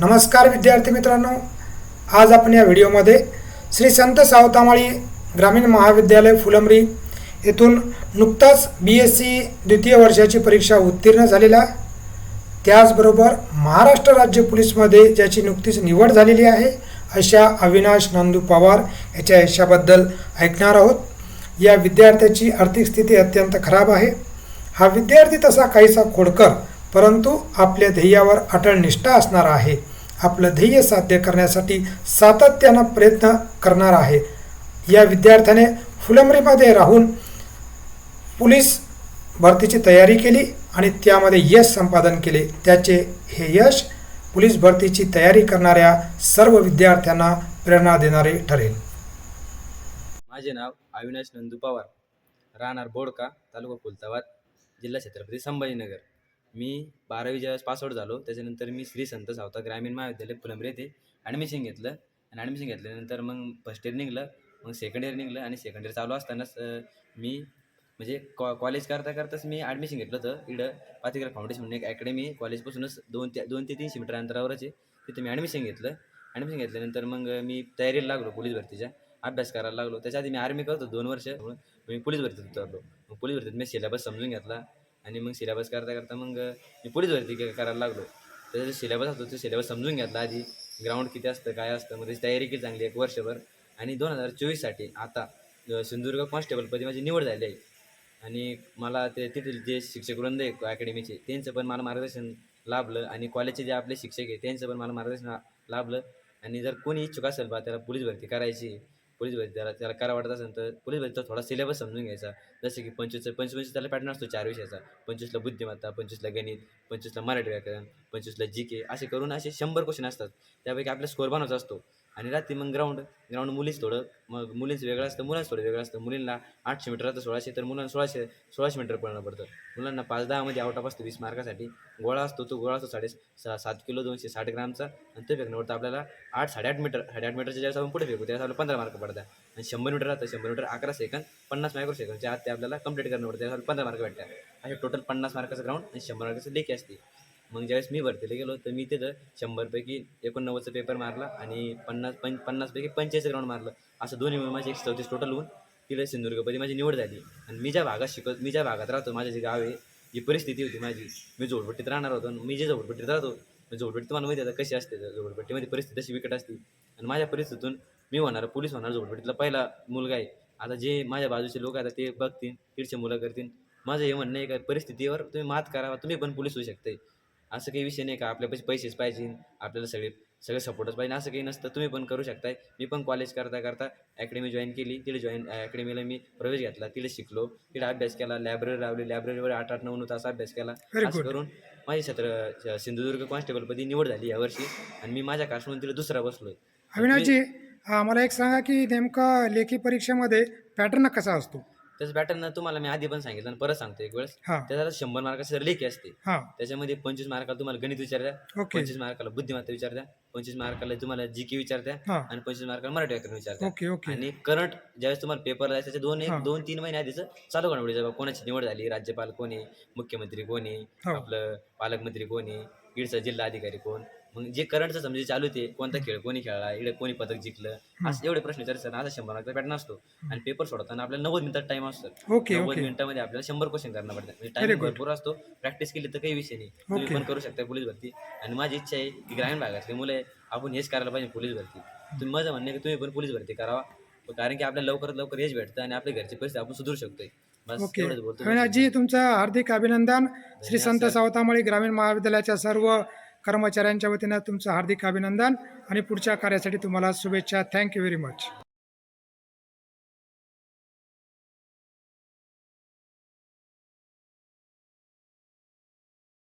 नमस्कार विद्यार्थी मित्रांनो. आज आपण या व्हिडिओमध्ये श्री संत सावतामाळी ग्रामीण महाविद्यालय फुलंब्री येथून नुकताच बी एस सी द्वितीय वर्षाची परीक्षा उत्तीर्ण झालेला. त्याचबरोबर महाराष्ट्र राज्य पोलीसमध्ये ज्याची नुकतीच निवड झालेली आहे अशा अविनाश नंदू पवार याच्या यशाबद्दल ऐकणार आहोत. या विद्यार्थ्याची आर्थिक स्थिती अत्यंत खराब आहे. हा विद्यार्थी तसा काहीसा खोडकर परंतु आपल्या ध्येयावर अटळ निष्ठा असणार आहे. आपलं ध्येय साध्य करण्यासाठी सातत्यानं प्रयत्न करणार आहे. या विद्यार्थ्याने फुलंब्रीमध्ये राहून पोलीस भरतीची तयारी केली आणि त्यामध्ये यश संपादन केले. त्याचे हे यश पोलीस भरतीची तयारी करणाऱ्या सर्व विद्यार्थ्यांना प्रेरणा देणारे ठरेल. माझे नाव अविनाश नंदू पवार. राहणार बोडका तालुका खुलताबाद जिल्हा छत्रपती संभाजीनगर. मी बारावी ज्यावेळेस पासआउट झालो त्याच्यानंतर मी श्री संत सावता ग्रामीण महाविद्यालय फुलंब्री येथे ॲडमिशन घेतलं. आणि ॲडमिशन घेतल्यानंतर मग फर्स्ट इयर निघलं मग सेकंड इयर निघलं आणि सेकंड इयर चालू असतानाच मी म्हणजे कॉ कॉलेज करता करताच मी ॲडमिशन घेतलं होतं इकडं पातिकर फाउंडेशन म्हणून एक अकॅडमी कॉलेजपासूनच दोन ते दोन ते तीनशे मीटर अंतरावरच आहे. तिथे मी ॲडमिशन घेतलं. ॲडमिशन घेतल्यानंतर मग मी तयारीला लागलो पोलीस भरतीच्या. अभ्यास करायला लागलो. त्याच्या आधी मी आर्मी करतो दोन वर्ष. म्हणून मी पोलीस भरतीत उतरलो मग पोलीस भरतीत मी सिलेबस समजून घेतला. आणि मग सिलेबस करता करता मग मी पुढेच भरती करायला लागलो. त्याचा जो सिलेबस असतो तो सिलेबस समजून घेतला आधी. ग्राउंड किती असतं काय असतं मग त्याची तयारी केली चांगली एक वर्षभर. आणि दोन हजार चोवीससाठी आता सिंधुदुर्ग कॉन्स्टेबलपदी माझी निवड झाली आहे. आणि मला ते तिथील जे शिक्षक वृंद आहे अकॅडमीचे त्यांचं पण मला मार्गदर्शन लाभलं. आणि कॉलेजचे जे आपले शिक्षक आहे त्यांचं पण मला मार्गदर्शन लाभलं. आणि जर कोणी इच्छुक असेल बा त्याला पोलीस भरती करायची. पोलीस भरती त्याला त्याला काय वाटत असेल तर पोलीस भरतीचा थोडा सिलेबस समजून घ्यायचा. जसं की पंचवीस पंचवीस त्याला पॅटर्न असतो चार विषयाचा. पंचवीसला बुद्धिमत्ता पंचवीसला गणित पंचवीसला मराठी व्याकरण पंचवीसला जी के असे करून असे शंभर क्वेश्चन असतात. त्यापैकी आपला स्कोर बनवायचा असतो. आणि रात्री मग ग्राउंड ग्राउंड मुलीच थोडं मग मुलींचं वेगळं असतं मुलांचं थोडं वेगळं असतं. मुलींना आठशे मीटर राहतं सोळाशे तर मुलांना सोळाशे सोळाशे मीटर पळणं पडतं. मुलांना पाच दहामध्ये आउट ऑफ असतो वीस मार्कासाठी. गोळा असतो तो गोळा असतो साडे सात किलो दोनशे साठ ग्रामचा. आणि तो पडतं आपल्याला आठ साडेआठ मीटर साडेआठ मीटरच्या ज्यावेळेस आपण पुढे फेकू त्यावेळेस आपल्याला पंधरा मार्क पडतात. आणि शंभर मीटर राहतं शंभर मीटर अकरा सेकंद पन्नास मायक्रो सेकंडच्या आत ते आपल्याला कंप्लीट करणं पडतं. त्यावेळेस पंधरा मार्क भेटतात. असे टोटल पन्नास मार्काचं ग्राउंड आणि शंभर मार्काचं लेखी असते. मग ज्यावेळेस मी भरतीला गेलो तर मी तिथं शंभरपैकी एकोणनव्वदचा पेपर मारला आणि पन्नास पं पन्नासपैकी पंचेचाळीस ग्राउंड मारलं. असं दोन्ही मिळून माझे एकशे चौतीस टोटल होऊन तिला सिंधुदुर्गपदी माझी निवड झाली. आणि मी ज्या भागात शिकत मी ज्या भागात राहतो माझं जे गाव आहे जी परिस्थिती होती माझी मी झोडपट्टीत राहणार होतो आणि मी जे झोपडपट्टीत राहतो झोडपट्टी तुम्हाला माहिती आता कशी असते झोडपट्टीमध्ये परिस्थिती अशी विकट असते. आणि माझ्या परिस्थितीतून मी होणार पोलीस होणार झोडपट्टीतला पहिला मुलगा आहे. आता जे माझ्या बाजूचे लोक आहेत ते बघतील दीडशे मुलं करतील. माझं हे म्हणणं आहे का परिस्थितीवर तुम्ही मात करावा तुम्ही पण पोलीस होऊ शकते असं काही विषय नाही का? आपल्यापाशी पैसेच पाहिजे. आपल्याला सगळे सगळे सपोर्टच पाहिजे. असं काही नसतं. तुम्ही पण करू शकताय. मी पण कॉलेज करता करता अकॅडमी जॉईन केली. तिथे जॉईन अकॅडमीला मी प्रवेश घेतला. तिथे शिकलो. तिथे अभ्यास केला. लायब्ररी लावली. लायब्ररीवर आठ आठ नऊ नऊ तास अभ्यास केला. असं. करून माझी छत्र सिंधुदुर्ग कॉन्स्टेबलपदी निवड झाली यावर्षी आणि मी माझ्या कास्टमधून तिला दुसरा बसलोय. अविनाशजी मला एक सांगा की नेमका लेखी परीक्षेमध्ये पॅटर्न कसा असतो? त्याचं पॅटर्न तुम्हाला मी आधी पण सांगितलं आणि परत सांगतो एक वेळेस. हां. त्याच्यात शंभर मार्काची लेखी असते. हां. त्याच्यामध्ये पंचवीस मार्काला तुम्हाला गणित विचारत्या ओके. पंचवीस मार्काला बुद्धिमत्ता विचारत्या पंचवीस मार्काला तुम्हाला जी के विचारत्या हां. आणि पंचवीस मार्काला मराठी व्याकरण विचारत्या ओके ओके. आणि करंट ज्यावेळेस तुम्हाला पेपर द्यायचा त्याच्या दोन हां. एक दोन तीन महिने आधीच चालू घडामोडी जेव्हा कोणाची निवड झाली राज्यपाल कोण आहे मुख्यमंत्री कोण आहे हो. आपलं पालकमंत्री कोण आहे इकडचा जिल्हा अधिकारी कोण मग जे करंटचं समजे चालू ते कोणता खेळ कोणी खेळला इकडे कोणी पदक जिंकलं असं एवढे प्रश्न विचारायचे असा शंभर मार्कचा पॅटर्न असतो. आणि पेपर सोडताना आपल्याला नव्वद मिनिटात टाइम असतो. ओके नव्वद मिनिटामध्ये आपल्याला शंभर क्वेश्चन करणं पडतात. म्हणजे टाइम. भरपूर असतो. प्रॅक्टिस केली तर काही विषय नाही. तुम्ही. पण करू शकता पोलीस भरती. आणि माझी इच्छा आहे की ग्रामीण भागातले मुलं आहे, आपण हेच करायला पाहिजे पोलीस भरती. तुम्ही माझं म्हणणं की तुम्ही पण पोलीस भरती करावा. कारण की आपल्याला लवकरात लवकर हेच भेटतं आणि आपल्या घरची परिस्थिती आपण सुधारू शकतोय. ओके. अविनाशजी तुमचं हार्दिक अभिनंदन. श्री संत सावतामाळी ग्रामीण महाविद्यालयाच्या सर्व कर्मचाऱ्यांच्या वतीनं तुमचं हार्दिक अभिनंदन आणि पुढच्या कार्यासाठी तुम्हाला शुभेच्छा. Thank you very much